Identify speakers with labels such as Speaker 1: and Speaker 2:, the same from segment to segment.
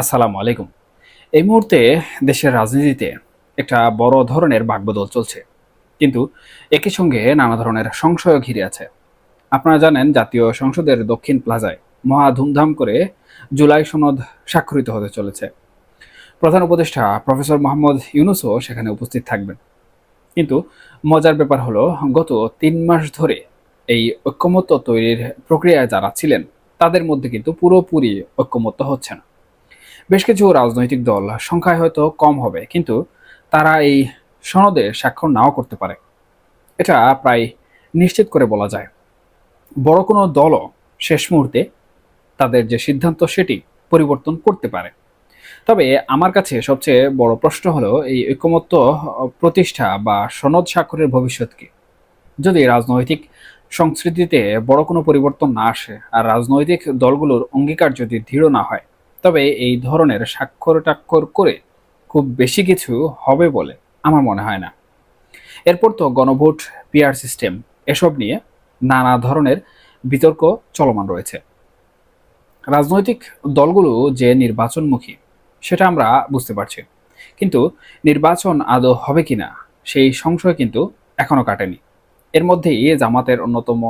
Speaker 1: আসসালামু আলাইকুম। এই মুহূর্তে দেশের রাজনীতিতে একটা বড় ধরনের বাকবদল চলছে। কিন্তু একই সঙ্গে নানা ধরনের সংশয় ঘিরে আছে। আপনারা জানেন, জাতীয় সংসদের দক্ষিণ প্লাজায় মহা ধুমধাম করে জুলাই সনদ স্বাক্ষরিত হতে চলেছে। প্রধান উপদেষ্টা প্রফেসর মোহাম্মদ ইউনুসও সেখানে উপস্থিত থাকবেন। কিন্তু মজার ব্যাপার হলো, গত তিন মাস ধরে এই ঐক্যমত্য তৈরির প্রক্রিয়ায় যারা ছিলেন, তাদের মধ্যে কিন্তু পুরোপুরি ঐক্যমত্য হচ্ছে না। বেশ কিছু রাজনৈতিক দল সংখ্যায় হয়তো কম হবে, কিন্তু তারা এই সনদে স্বাক্ষর নাও করতে পারে। এটা প্রায় নিশ্চিত করে বলা যায়। বড় কোনো দলও শেষ মুহূর্তে তাদের যে সিদ্ধান্ত সেটি পরিবর্তন করতে পারে। তবে আমার কাছে সবচেয়ে বড় প্রশ্ন হলো এই ঐক্যমত্য প্রতিষ্ঠা বা সনদ স্বাক্ষরের ভবিষ্যৎ কি? যদি রাজনৈতিক সংস্কৃতিতে বড় কোনো পরিবর্তন না আসে আর রাজনৈতিক দলগুলোর অঙ্গীকার যদি দৃঢ় না হয় তবে এই ধরনের স্বাক্ষর টাক্ষর করে খুব বেশি কিছু হবে বলে আমার মনে হয় না। এরপর তো গণভোট, পিআর সিস্টেম, এসব নিয়ে নানা ধরনের বিতর্ক চলমান রয়েছে। রাজনৈতিক দলগুলো যে নির্বাচনমুখী, সেটা আমরা বুঝতে পারছি। কিন্তু নির্বাচন আদৌ হবে কিনা, সেই সংশয় কিন্তু এখনও কাটেনি। এর মধ্যেই জামাতের অন্যতম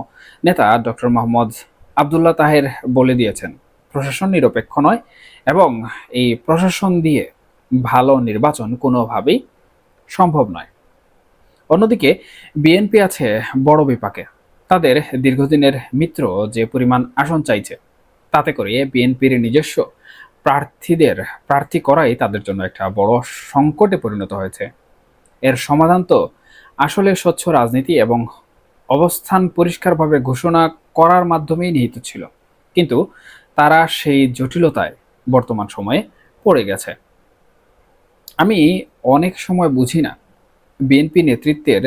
Speaker 1: নেতা ডক্টর মোহাম্মদ আবদুল্লাহ তাহের বলে দিয়েছেন প্রশাসন নিরপেক্ষ নয় এবং এই প্রশাসন দিয়ে ভালো নির্বাচন কোনোভাবেই সম্ভব নয়। অন্যদিকে, বিএনপি আছে বড় বিপাকে। তাদের দীর্ঘদিনের মিত্র যে পরিমাণ আসন চাইছে, তাতে করে বিএনপির নিজস্ব প্রার্থীদের, প্রার্থী করাই তাদের জন্য একটা বড় সংকটে পরিণত হয়েছে। এর সমাধান তো আসলে স্বচ্ছ রাজনীতি এবং অবস্থান পরিষ্কারভাবে ঘোষণা করার মাধ্যমেই নিহিত ছিল। কিন্তু তারা সেই জটিলতায় বর্তমান সময়ে পড়ে গেছে। আমি অনেক সময় বুঝি না, বিএনপি নেতৃত্বের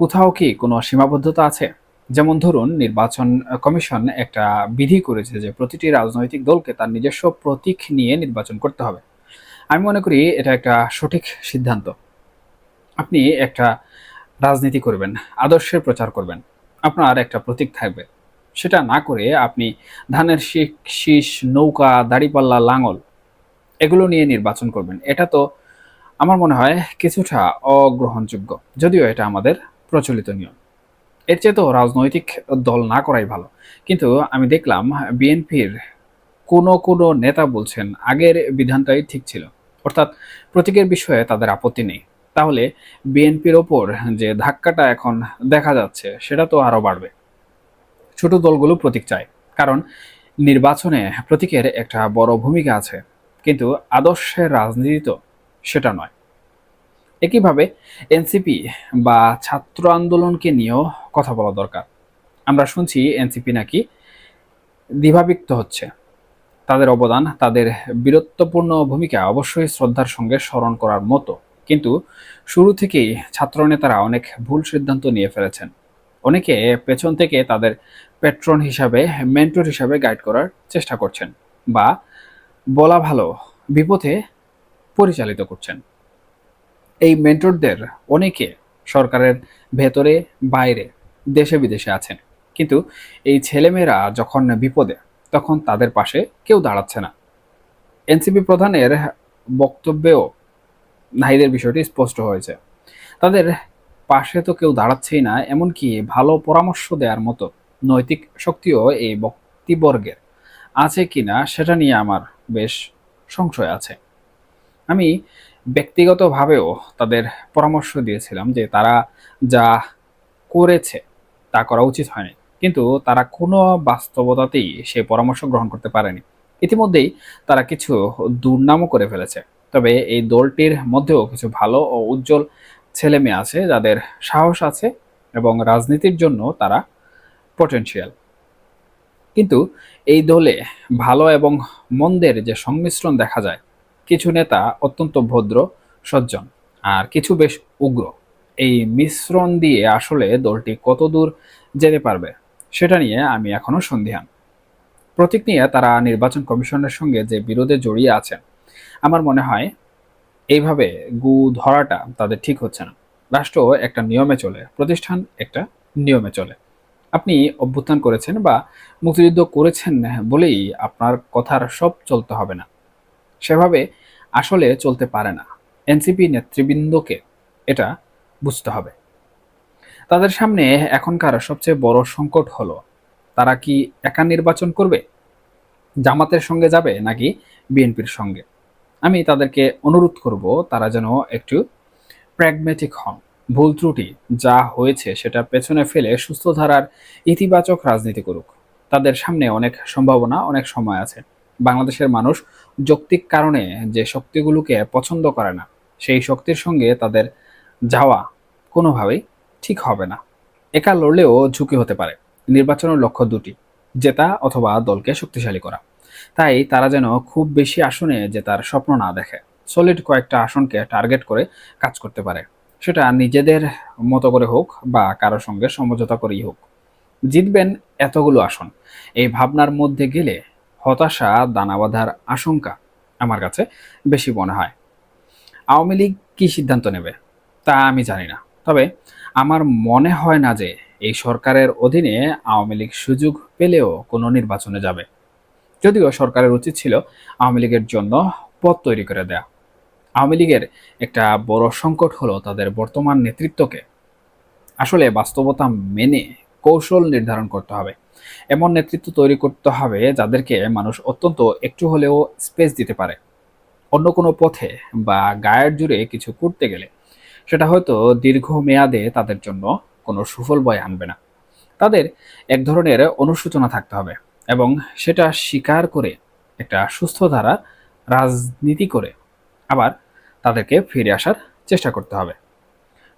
Speaker 1: কোথাও কি কোনো সীমাবদ্ধতা আছে? যেমন ধরুন, নির্বাচন কমিশন একটা বিধি করেছে যে প্রতিটি রাজনৈতিক দলকে তার নিজস্ব প্রতীক নিয়ে নির্বাচন করতে হবে। আমি মনে করি এটা একটা সঠিক সিদ্ধান্ত। আপনি একটা রাজনীতি করবেন, আদর্শের প্রচার করবেন। আপনার একটা প্রতীক থাকবে। সেটা না করে আপনি ধানের শীষ শীষ, নৌকা, দাড়িপাল্লা, লাঙল এগুলো নিয়ে নির্বাচন করবেন। এটা তো আমার মনে হয় কিছুটা অগ্রহণযোগ্য, যদিও এটা আমাদের প্রচলিত নিয়ম। এর চেয়ে তো রাজনৈতিক দল না করাই ভালো। কিন্তু আমি দেখলাম বিএনপির কোনো কোনো নেতা বলছেন আগের বিধানটাই ঠিক ছিল। অর্থাৎ প্রতীকের বিষয়ে তাদের আপত্তি নেই। তাহলে বিএনপির ওপর যে ধাক্কাটা এখন দেখা যাচ্ছে, সেটা তো আরও বাড়বে। ছোট দলগুলো প্রতীক চায়। কারণ নির্বাচনে প্রতীকের একটা বড় ভূমিকা আছে। কিন্তু আদর্শের রাজনীতি তো সেটা নয়। একইভাবে এনসিপি বা ছাত্র আন্দোলনকে নিয়েও কথা বলা দরকার। আমরা শুনছি এনসিপি নাকি দ্বিভাবিক্ত হচ্ছে। তাদের অবদান, তাদের বীরত্বপূর্ণ ভূমিকা অবশ্যই শ্রদ্ধার সঙ্গে স্মরণ করার মতো। কিন্তু শুরু থেকেই ছাত্রনেতারা অনেক ভুল সিদ্ধান্ত নিয়ে ফেলেছেন। অনেকে পেছন থেকে তাদের পেট্রন হিসাবে মেন্টর হিসাবে গাইড করার চেষ্টা করছেন বা বলা ভালো বিপথে পরিচালিত করছেন। এই মেন্টরদের অনেকে সরকারের ভেতরে, বাইরে, দেশে বিদেশে আছেন। কিন্তু এই ছেলেমেয়েরা যখন বিপদে, তখন তাদের পাশে কেউ দাঁড়াচ্ছে না। এনসিপি প্রধানের বক্তব্যেও নাহিদের বিষয়টি স্পষ্ট হয়েছে। তাদের পাশে তো কেউ দাঁড়াচ্ছেই না, এমনকি ভালো পরামর্শ দেওয়ার মতো নৈতিক শক্তিও এই বক্তিবর্গের আছে কিনা সেটা নিয়ে আমার বেশ সংশয় আছে। আমি ব্যক্তিগতভাবেও তাদের পরামর্শ দিয়েছিলাম যে তারা যা করেছে তা করা উচিত হয়নি, কিন্তু তারা কোনো বাস্তবতাতেই সে পরামর্শ গ্রহণ করতে পারেনি। ইতিমধ্যেই তারা কিছু দুর্নামও করে ফেলেছে, তবে এই দলটির মধ্যেও কিছু ভালো ও উজ্জ্বল ছেলে মেয়ে আছে, যাদের সাহস আছে এবং রাজনীতির জন্য তারা পটেনশিয়াল কিন্তু এই দলে ভালো এবং মন্দের যে সংমিশ্রণ দেখা যায়, কিছু নেতা অত্যন্ত ভদ্র, সজ্জন, আর কিছু বেশ উগ্র। এই মিশ্রণ দিয়ে আসলে দলটি কত দূর যেতে পারবে, সেটা নিয়ে আমি এখনও সন্দিহান প্রতীক নিয়ে তারা নির্বাচন কমিশনের সঙ্গে যে বিরোধে জড়িয়ে আছেন, আমার মনে হয় এইভাবে গু ধরাটা তাদের ঠিক হচ্ছে না। রাষ্ট্র একটা নিয়মে চলে, প্রতিষ্ঠান একটা নিয়মে চলে। আপনি অভ্যুত্থান করেছেন বা মুক্তিযুদ্ধ করেছেন বলেই আপনার কথার সব চলতে হবে না। সেভাবে আসলে চলতে পারে না। এনসিপি নেতৃবৃন্দকে এটা বুঝতে হবে। তাদের সামনে এখনকার সবচেয়ে বড় সংকট হলো, তারা কি একা নির্বাচন করবে? জামাতের সঙ্গে যাবে নাকি বিএনপির সঙ্গে? আমি তাদেরকে অনুরোধ করব, তারা যেন একটু প্র্যাগমেটিক হন। ভুল ত্রুটি যা হয়েছে সেটা পেছনে ফেলে সুস্থ ধারার ইতিবাচক রাজনীতি করুক। তাদের সামনে অনেক সম্ভাবনা, অনেক সময় আছে। বাংলাদেশের মানুষ যৌক্তিক কারণে যে শক্তিগুলোকে পছন্দ করে না, সেই শক্তির সঙ্গে তাদের যাওয়া কোনোভাবেই ঠিক হবে না। একা লড়লেও ঝুঁকি হতে পারে। নির্বাচনের লক্ষ্য দুটি, জেতা অথবা দলকে শক্তিশালী করা। তাই তারা যেন খুব বেশি আসনে জেতার স্বপ্ন না দেখে সলিড কয়েকটা আসনকে টার্গেট করে কাজ করতে পারে। সেটা নিজেদের মতো করে হোক বা কারোর সঙ্গে সমঝোতা করেই হোক। জিতবেন এতগুলো আসন। এই ভাবনার মধ্যে গেলে হতাশা দানা বাঁধার আশঙ্কা আমার কাছে বেশি মনে হয়। আওয়ামী লীগ কী সিদ্ধান্ত নেবে তা আমি জানি না। তবে আমার মনে হয় না যে এই সরকারের অধীনে আওয়ামী লীগ সুযোগ পেলেও কোনো নির্বাচনে যাবে। যদিও সরকারের উচিত ছিল আওয়ামী লীগের জন্য পথ তৈরি করে দেয়া। আওয়ামী লীগের একটা বড় সংকট হলো তাদের বর্তমান নেতৃত্বকে। আসলে বাস্তবতা মেনে কৌশল নির্ধারণ করতে হবে। এমন নেতৃত্ব তৈরি করতে হবে যাদেরকে মানুষ অত্যন্ত একটু হলেও স্পেস দিতে পারে। অন্য কোনো পথে বা গায়ের জুড়ে কিছু করতে গেলে সেটা হয়তো দীর্ঘ মেয়াদে তাদের জন্য কোনো সুফল বয় আনবে না। তাদের এক ধরনের অনুশোচনা থাকতে হবে। এবং সেটা স্বীকার করে একটা সুস্থ ধারা, রাজনীতি করে আবার তাদেরকে ফিরে আসার চেষ্টা করতে হবে।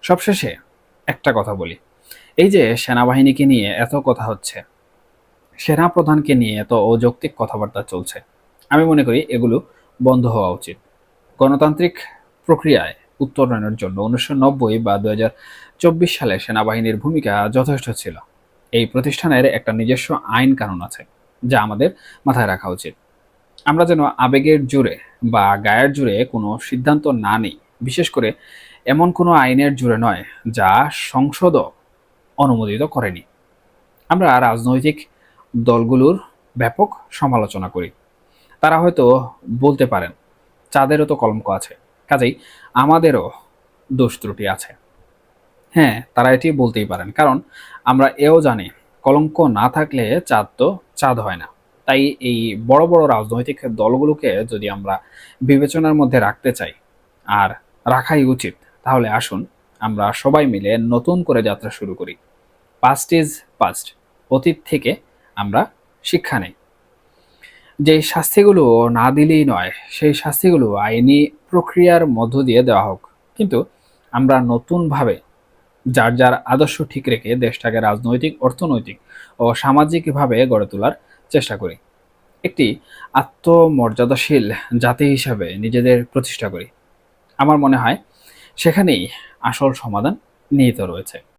Speaker 1: সবশেষে একটা কথা বলি। এই যে সেনাবাহিনীকে নিয়ে এত কথা হচ্ছে সেনা প্রধানকে নিয়ে এত অযৌক্তিক কথাবার্তা চলছে, আমি মনে করি এগুলো বন্ধ হওয়া উচিত। গণতান্ত্রিক প্রক্রিয়ায় উত্তরণের জন্য উনিশশো নব্বই বা দু সালে সেনাবাহিনীর ভূমিকা যথেষ্ট ছিল। এই প্রতিষ্ঠানের একটা নিজস্ব আইন কানুন আছে। যা আমাদের মাথায় রাখা উচিত। আমরা যেন আবেগের জোরে বা গায়ের জোরে কোনো সিদ্ধান্ত না নিই। বিশেষ করে এমন কোনো আইনের জোরে নয় যা সংসদও অনুমোদিত করেনি। আমরা রাজনৈতিক দলগুলোর ব্যাপক সমালোচনা করি। তারা হয়তো বলতে পারেন, চাঁদেরও তো কলঙ্ক আছে। কাজেই আমাদেরও দোষ ত্রুটি আছে। হ্যাঁ তারা এটি বলতেই পারেন। কারণ আমরা এও জানি কলঙ্ক না থাকলে চাঁদ তো চাঁদ হয় না। তাই এই বড় বড় রাজনৈতিক দলগুলোকে যদি আমরা বিবেচনার মধ্যে রাখতে চাই আর রাখাই উচিত, তাহলে আসুন আমরা সবাই মিলে নতুন করে যাত্রা শুরু করি। পাস্ট ইজ পাস্ট অতীত থেকে আমরা শিক্ষা নেই। যে শাস্তিগুলো না দিলেই নয়, সেই শাস্তিগুলো আইনি প্রক্রিয়ার মধ্য দিয়ে দেওয়া হোক। কিন্তু আমরা নতুনভাবে যার যার আদর্শ ঠিক রেখে দেশটাকে রাজনৈতিক, অর্থনৈতিক ও সামাজিকভাবে গড়ে তোলার চেষ্টা করি। একটি আত্মমর্যাদাশীল জাতি হিসাবে নিজেদের প্রতিষ্ঠা করি। আমার মনে হয় সেখানেই আসল সমাধান নিহিত রয়েছে।